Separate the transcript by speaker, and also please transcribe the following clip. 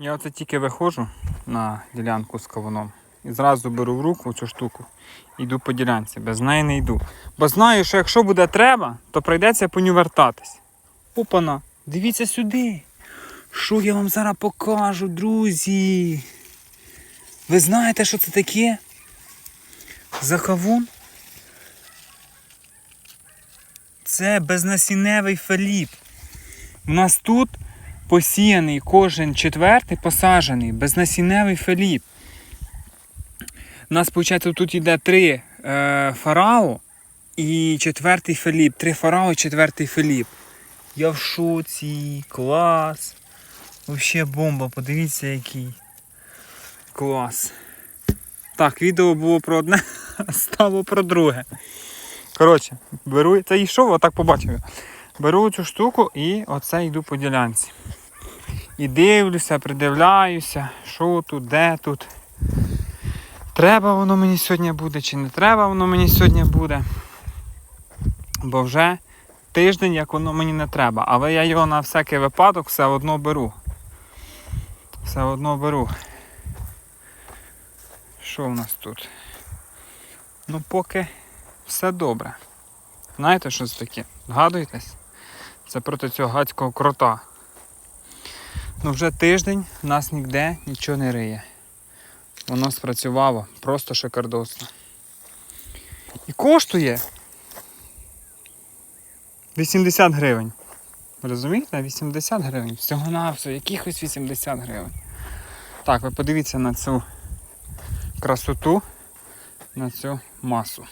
Speaker 1: Я оце тільки виходжу на ділянку з кавуном і зразу беру в руку цю штуку і йду по ділянці. Без неї не йду. Бо знаю, що якщо буде треба, то прийдеться по ню вертатись. Опана, дивіться сюди. Що я вам зараз покажу, друзі? Ви знаєте, що це таке? За кавун? Це безнасінневий феліп. У нас тут посіяний кожен четвертий посаджений безнасінневий феліп. У нас, виходить, тут йде три е, фарао і четвертий феліп. Три фарао і четвертий феліп. Я в шоці, клас. Взагалі бомба, подивіться який. Клас. Так, відео було про одне, а стало про друге. Коротше, беру, це йшов, отак побачив. Беру цю штуку і оце йду по ділянці. І дивлюся, придивляюся, що тут, де тут. Треба воно мені сьогодні буде, чи не треба воно мені сьогодні буде. Бо вже тиждень, як воно мені не треба. Але я його на всякий випадок все одно беру. Все одно беру. Що в нас тут? Ну поки все добре. Знаєте, що це таке? Згадуєтесь? Це проти цього гацького крота. Ну вже тиждень нас ніде нічого не риє. Воно спрацювало просто шикардосно. І коштує 80 гривень. Розумієте? 80 гривень. Всього на все, якихось 80 гривень. Так, ви подивіться на цю красоту, на цю масу.